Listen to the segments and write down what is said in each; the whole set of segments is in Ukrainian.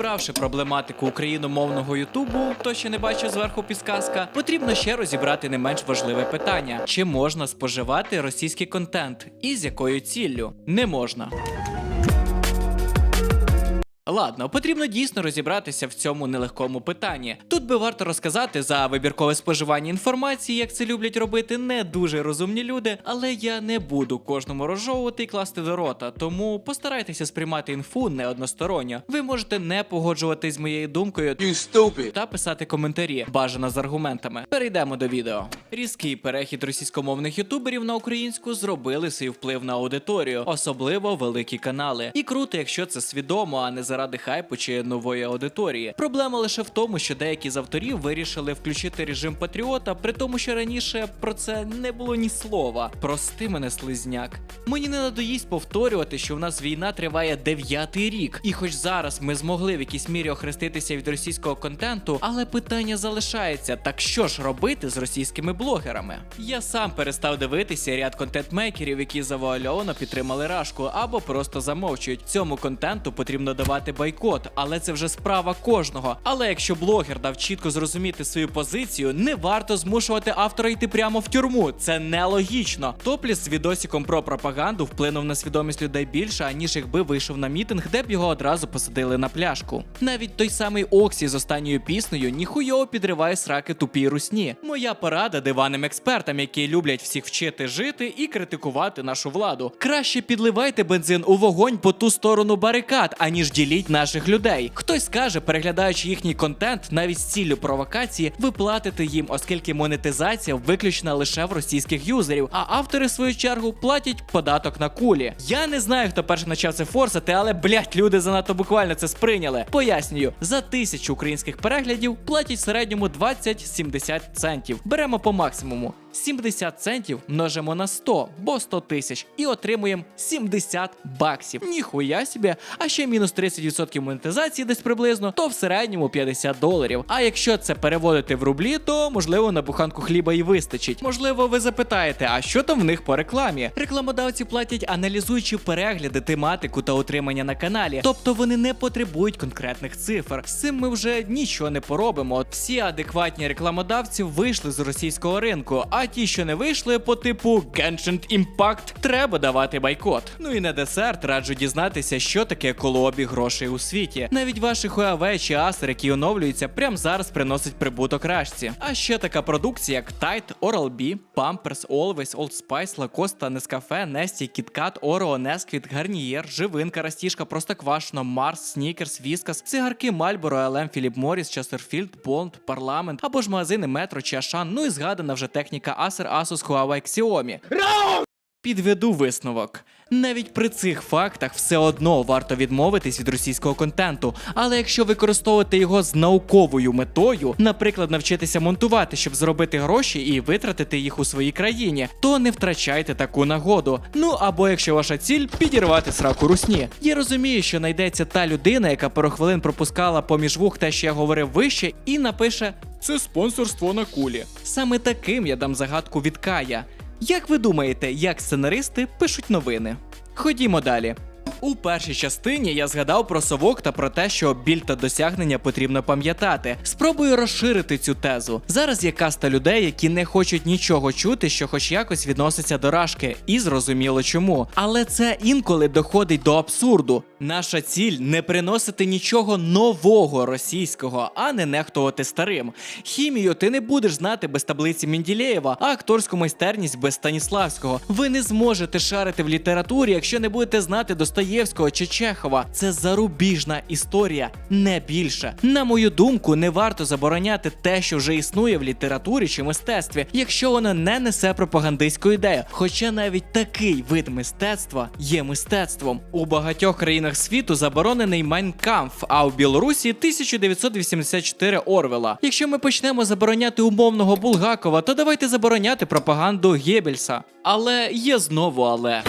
Розібравши проблематику україномовного Ютубу, хто ще не бачив зверху підсказка, потрібно ще розібрати не менш важливе питання: чи можна споживати російський контент і з якою ціллю? Не можна. Ладно, потрібно дійсно розібратися в цьому нелегкому питанні. Тут би варто розказати за вибіркове споживання інформації, як це люблять робити не дуже розумні люди, але я не буду кожному розжовувати і класти до рота, тому постарайтеся сприймати інфу не односторонньо. Ви можете не погоджуватись з моєю думкою You stupid. та писати коментарі, бажано з аргументами. Перейдемо до відео. Різкий перехід російськомовних ютуберів на українську зробили свій вплив на аудиторію, особливо великі канали. І круто, якщо це свідомо, а не заради хайпу чи нової аудиторії. Проблема лише в тому, що деякі з авторів вирішили включити режим патріота, при тому, що раніше про це не було ні слова. Прости мене, слизняк. Мені не надоїсть повторювати, що в нас війна триває дев'ятий рік, і хоч зараз ми змогли в якійсь мірі охреститися від російського контенту, але питання залишається: так що ж робити з російськими блогерами? Я сам перестав дивитися ряд контент-мейкерів, які завуальовано підтримали рашку або просто замовчують. Цьому контенту потрібно давати бойкот, але це вже справа кожного. Але якщо блогер дав чітко зрозуміти свою позицію, не варто змушувати автора йти прямо в тюрму. Це нелогічно. Топліс з відосиком про пропаганду вплинув на свідомість людей більше, аніж якби вийшов на мітинг, де б його одразу посадили на пляшку. Навіть той самий Оксі з останньою піснею ніхуйово підриває сраки тупій русні. Моя порада диваним експертам, які люблять всіх вчити жити і критикувати нашу владу. Краще підливайте бензин у вогонь по ту сторону барикад, аніж діліть наших людей. Хтось скаже, переглядаючи їхній контент, навіть з ціллю провокації, ви платите їм, оскільки монетизація виключена лише в російських юзерів, а автори, в свою чергу, платять податок на кулі. Я не знаю, хто перший почав це форсити, але блять, люди занадто буквально це сприйняли. Пояснюю, за тисячу українських переглядів платять середньому 20-70 центів. Беремо по максимуму. 70 центів множимо на 100, бо 100 тисяч, і отримуємо 70 баксів. Ніхуя собі, а ще мінус 30% монетизації десь приблизно, то в середньому 50 доларів. А якщо це переводити в рублі, то можливо на буханку хліба і вистачить. Можливо, ви запитаєте, а що там в них по рекламі? Рекламодавці платять, аналізуючи перегляди, тематику та утримання на каналі. Тобто вони не потребують конкретних цифр. З цим ми вже нічого не поробимо. Всі адекватні рекламодавці вийшли з російського ринку, а ті, що не вийшли, по типу Genshin Impact, треба давати бойкот. Ну і на десерт раджу дізнатися, що таке колообіг грошей у світі. Навіть ваші Huawei чи Acer, які оновлюються, прямо зараз приносить прибуток рашці. А ще така продукція, як Tide, Oral-B, Pampers, Always, Old Spice, Lacoste, Nescafe, Nestle, KitKat, Oreo, Nesquik, Garnier, Живинка, Растішка, Простоквашино, Mars, Snickers, Whiskas, цигарки Marlboro, LM, Philip Morris, Chesterfield, Bond, Parliament або ж магазини Metro чи Ашан, ну і згадана вже техніка Acer, Asus, Huawei, Xiaomi. Підведу висновок. Навіть при цих фактах все одно варто відмовитись від російського контенту. Але якщо використовувати його з науковою метою, наприклад, навчитися монтувати, щоб зробити гроші і витратити їх у своїй країні, то не втрачайте таку нагоду. Ну або якщо ваша ціль підірвати сраку русні. Я розумію, що знайдеться та людина, яка пару хвилин пропускала поміж вух те, що я говорив вище, і напише це спонсорство на кулі. Саме таким я дам загадку від Кая. Як ви думаєте, як сценаристи пишуть новини? Ходімо далі. У першій частині я згадав про совок та про те, що біль та досягнення потрібно пам'ятати. Спробую розширити цю тезу. Зараз є каста людей, які не хочуть нічого чути, що хоч якось відноситься до рашки, і зрозуміло чому. Але це інколи доходить до абсурду. Наша ціль не приносити нічого нового російського, а не нехтувати старим. Хімію ти не будеш знати без таблиці Менділеєва, а акторську майстерність без Станіславського. Ви не зможете шарити в літературі, якщо не будете знати Достоєвського чи Чехова. Це зарубіжна історія, не більше. На мою думку, не варто забороняти те, що вже існує в літературі чи мистецтві, якщо воно не несе пропагандистську ідею. Хоча навіть такий вид мистецтва є мистецтвом. У багатьох країнах світу заборонений Майнкамф, а у Білорусі 1984 Орвела. Якщо ми почнемо забороняти умовного Булгакова, то давайте забороняти пропаганду Геббельса. Але є знову але.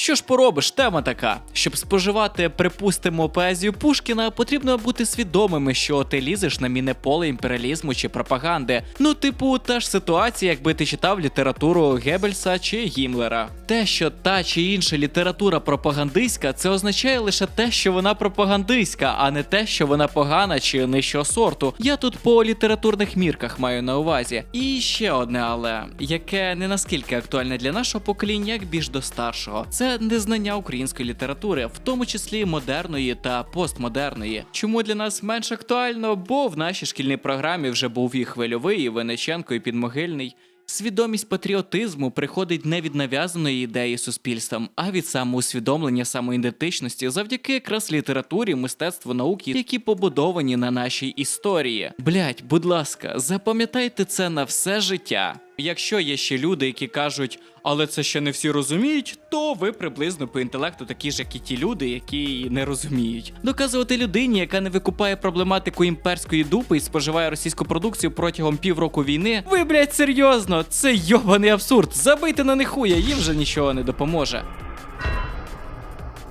Що ж поробиш, тема така. Щоб споживати, припустимо, поезію Пушкіна, потрібно бути свідомими, що ти лізеш на мінне поле імперіалізму чи пропаганди. Ну, типу, та ж ситуація, якби ти читав літературу Геббельса чи Гімлера. Те, що та чи інша література пропагандистська, це означає лише те, що вона пропагандистська, а не те, що вона погана чи нижчого сорту. Я тут по літературних мірках маю на увазі. І ще одне, але яке не наскільки актуальне для нашого покоління, як більш до старшого, це незнання української літератури, в тому числі модерної та постмодерної. Чому для нас менш актуально? Бо в нашій шкільній програмі вже був і хвильовий, і Венеченко, і підмогильний. Свідомість патріотизму приходить не від нав'язаної ідеї суспільством, а від самоусвідомлення самоідентичності завдяки якраз літературі, мистецтву, науки, які побудовані на нашій історії. Блять, будь ласка, запам'ятайте це на все життя. Якщо є ще люди, які кажуть, але це ще не всі розуміють, то ви приблизно по інтелекту такі ж, як і ті люди, які не розуміють. Доказувати людині, яка не викупає проблематику імперської дупи і споживає російську продукцію протягом півроку війни. Ви, блять, серйозно, це йобаний абсурд. Забийте на них хуя, їм вже нічого не допоможе.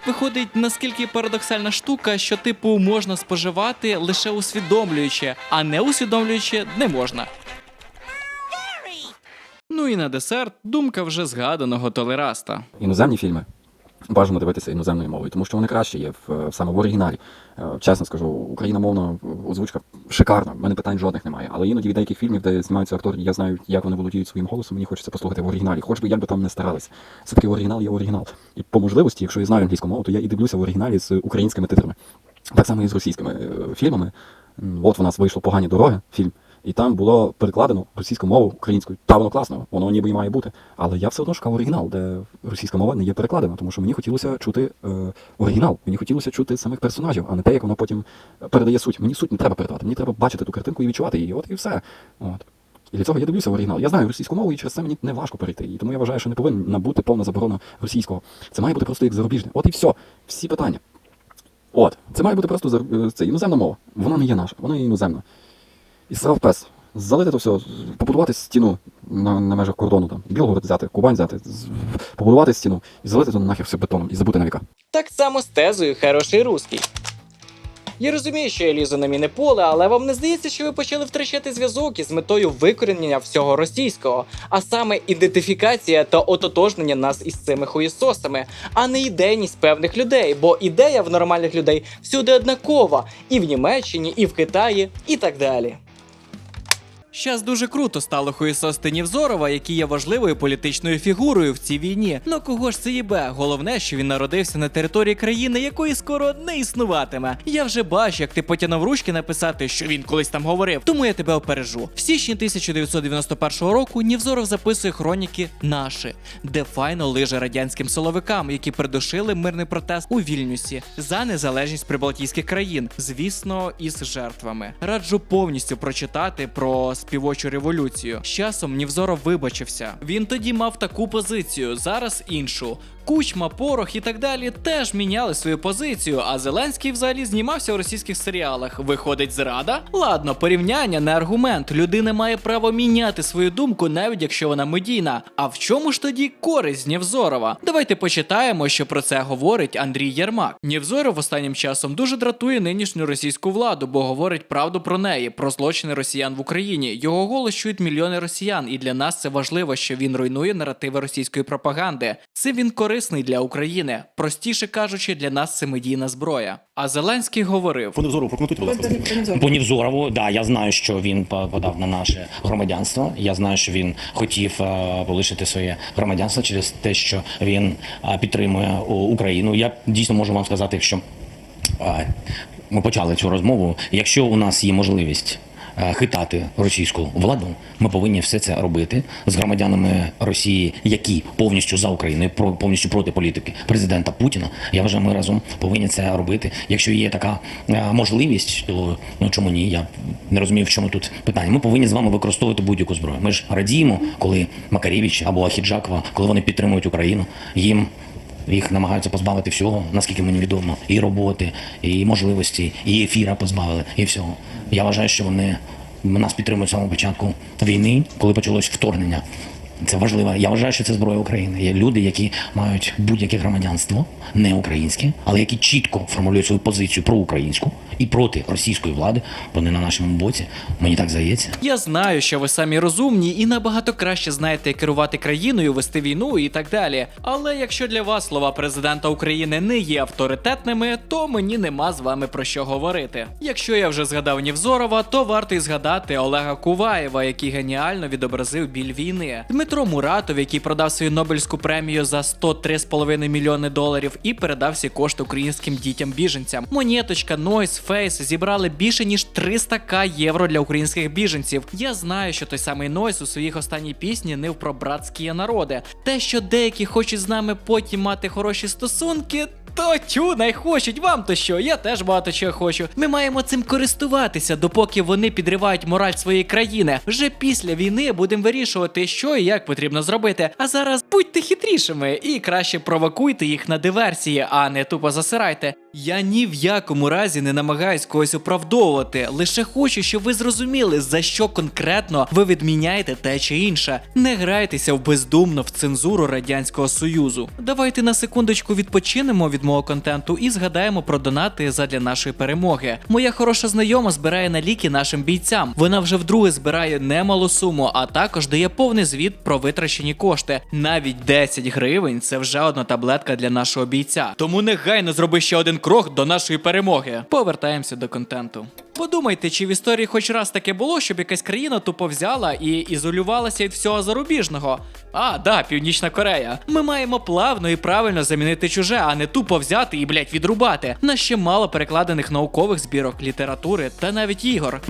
Виходить, наскільки парадоксальна штука, що типу можна споживати лише усвідомлюючи, а не усвідомлюючи не можна. І на десерт думка вже згаданого толераста. іноземні фільми бажано дивитися іноземною мовою, тому що вони краще є в, саме в оригіналі. Е, Чесно скажу, україномовна озвучка шикарна, в мене питань жодних немає. Але іноді від деяких фільмів, де знімаються актори, я знаю, як вони володіють своїм голосом, мені хочеться послухати в оригіналі. Хоч би як би там не старались. Все-таки оригінал є оригінал. І по можливості, якщо я знаю англійську мову, то я і дивлюся в оригіналі з українськими титрами. Так само і з російськими е, фільмами. От в нас вийшло погані дороги, фільм. І там було перекладено російську мову українською. Та воно класно, воно ніби і має бути. Але я все одно шукав оригінал, де російська мова не є перекладена, тому що мені хотілося чути е, оригінал, мені хотілося чути самих персонажів, а не те, як воно потім передає суть. Мені суть не треба передавати, мені треба бачити ту картинку і відчувати її. От і все. От. І для цього я дивлюся в оригінал. Я знаю російську мову, і через це мені не важко перейти. І тому я вважаю, що не повинна бути повна заборона російського. Це має бути просто як зарубіжне. От і все. Всі питання. От, це має бути просто е, це іноземна мова. Вона не є наша, вона іноземна. І срав пес. Залити то все, побудувати стіну на, на межах кордону, там, Білгород взяти, Кубань взяти, побудувати стіну і залити то нахер все бетоном і забути на віка. Так само з тезою хороший русський. Я розумію, що я лізу на міне поле, але вам не здається, що ви почали втрачати зв'язок із метою викорінення всього російського, а саме ідентифікація та ототожнення нас із цими хуєсосами, а не ідейність певних людей, бо ідея в нормальних людей всюди однакова і в Німеччині, і в Китаї, і так далі. Щас дуже круто стало хуєсости Нівзорова, який є важливою політичною фігурою в цій війні. Ну кого ж це їбе? Головне, що він народився на території країни, якої скоро не існуватиме. Я вже бачу, як ти потягнув ручки написати, що він колись там говорив. Тому я тебе опережу. В січні 1991 року Нівзоров записує хроніки наші, де файно лиже радянським силовикам, які придушили мирний протест у Вільнюсі за незалежність прибалтійських країн, звісно, із жертвами. Раджу повністю прочитати про співочу революцію. З часом Нівзоров вибачився. Він тоді мав таку позицію, зараз іншу. Кучма, Порох і так далі теж міняли свою позицію, а Зеленський взагалі знімався у російських серіалах. Виходить зрада? Ладно, порівняння не аргумент. Людина має право міняти свою думку, навіть якщо вона медійна. А в чому ж тоді користь Нєвзорова? Давайте почитаємо, що про це говорить Андрій Єрмак. Нєвзоров останнім часом дуже дратує нинішню російську владу, бо говорить правду про неї, про злочини росіян в Україні. Його голос чують мільйони росіян, і для нас це важливо, що він руйнує наративи російської пропаганди. Цим він корисний для України. Простіше кажучи, для нас це медійна зброя. А Зеленський говорив: По Невзорову прокоментуйте, будь ласка. По да, я знаю, що він подав на наше громадянство. Я знаю, що він хотів е, полишити своє громадянство через те, що він е, підтримує Україну. Я дійсно можу вам сказати, що е, ми почали цю розмову. Якщо у нас є можливість. Е, Хитати російську владу, ми повинні все це робити з громадянами Росії, які повністю за Україною, повністю проти політики президента Путіна. Я вважаю, ми разом повинні це робити. Якщо є така е, можливість, то ну чому ні? Я не розумію, в чому тут питання. Ми повинні з вами використовувати будь-яку зброю. Ми ж радіємо, коли Макаревич або Ахіджакова, коли вони підтримують Україну, їм. Їх намагаються позбавити всього, наскільки мені відомо, і роботи, і можливості, і ефіра позбавили, і всього. Я вважаю, що вони нас підтримують з самого початку війни, коли почалось вторгнення Це важливо. Я вважаю, що це зброя України. Є люди, які мають будь-яке громадянство, не українське, але які чітко формулюють свою позицію проукраїнську і проти російської влади. Вони на нашому боці. Мені так здається. Я знаю, що ви самі розумні і набагато краще знаєте, як керувати країною, вести війну і так далі. Але якщо для вас слова президента України не є авторитетними, то мені нема з вами про що говорити. Якщо я вже згадав Нівзорова, то варто й згадати Олега Куваєва, який геніально відобразив біль війни. Дмитро Муратов, який продав свою Нобелівську премію за 103,5 мільйони доларів і передав всі кошти українським дітям-біженцям. Монеточка, Нойс, Фейс зібрали більше ніж 300к євро для українських біженців. Я знаю, що той самий Нойс у своїх останній пісні нив про братські народи. Те, що деякі хочуть з нами потім мати хороші стосунки. То тю, най хочуть вам то що, я теж багато чого хочу. Ми маємо цим користуватися, допоки вони підривають мораль своєї країни. Вже після війни будемо вирішувати, що і як потрібно зробити. А зараз будьте хитрішими і краще провокуйте їх на диверсії, а не тупо засирайте. Я ні в якому разі не намагаюсь когось оправдовувати, лише хочу, щоб ви зрозуміли, за що конкретно ви відміняєте те чи інше. Не грайтеся в бездумно в цензуру радянського союзу. Давайте на секундочку відпочинемо від мого контенту і згадаємо про донати задля нашої перемоги. Моя хороша знайома збирає на ліки нашим бійцям. Вона вже вдруге збирає немалу суму, а також дає повний звіт про витрачені кошти. Навіть 10 гривень це вже одна таблетка для нашого бійця. Тому негайно зроби ще один крок до нашої перемоги. Повертаємося до контенту. Подумайте, чи в історії хоч раз таке було, щоб якась країна тупо взяла і ізолювалася від всього зарубіжного. А, да, Північна Корея. Ми маємо плавно і правильно замінити чуже, а не тупо взяти і, блять, відрубати. На ще мало перекладених наукових збірок, літератури та навіть ігор.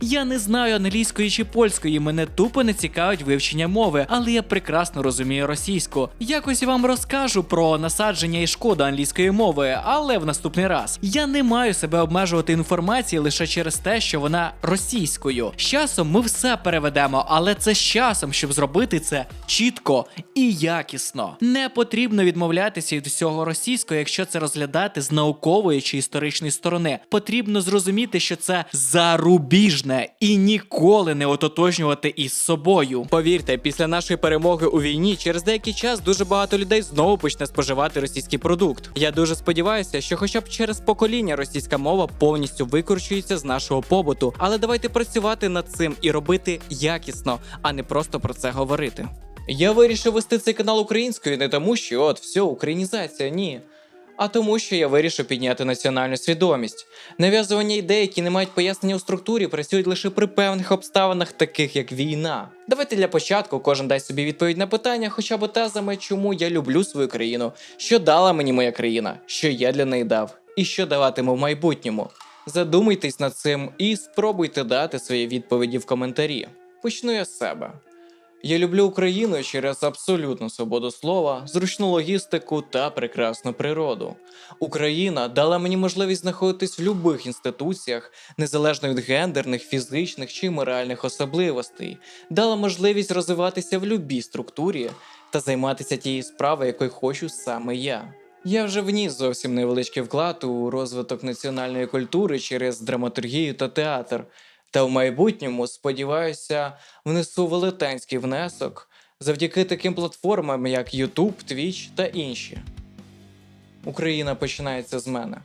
Я не знаю англійської чи польської, мене тупо не цікавить вивчення мови, але я прекрасно розумію російську. Якось вам розкажу про насадження і шкоду англійської мови, але в наступний раз. Я не маю себе обмежувати інформацією лише через те, що вона російською. З часом ми все переведемо, але це з часом, щоб зробити це чітко і якісно. Не потрібно відмовлятися від всього російського, якщо це розглядати з наукової чи історичної сторони. Потрібно зрозуміти, що це зарубіжне і ніколи не ототожнювати із собою. Повірте, після нашої перемоги у війні через деякий час дуже багато людей знову почне споживати російський продукт. Я дуже сподіваюся, що хоча б через покоління російська мова повністю викорчується з нашого побуту. Але давайте працювати над цим і робити якісно, а не просто про це говорити. Я вирішив вести цей канал українською не тому, що от все, українізація, ні. А тому, що я вирішив підняти національну свідомість. Нав'язування ідей, які не мають пояснення у структурі, працюють лише при певних обставинах, таких як війна. Давайте для початку кожен дасть собі відповідь на питання, хоча б тезами, чому я люблю свою країну, що дала мені моя країна, що я для неї дав, і що даватиму в майбутньому. Задумайтесь над цим і спробуйте дати свої відповіді в коментарі. Почну я з себе. Я люблю Україну через абсолютну свободу слова, зручну логістику та прекрасну природу. Україна дала мені можливість знаходитись в будь-яких інституціях, незалежно від гендерних, фізичних чи моральних особливостей, дала можливість розвиватися в будь-якій структурі та займатися тією справою, якою хочу саме я. Я вже вніс зовсім невеличкий вклад у розвиток національної культури через драматургію та театр. Та в майбутньому, сподіваюся, внесу велетенський внесок завдяки таким платформам, як YouTube, Twitch та інші. Україна починається з мене.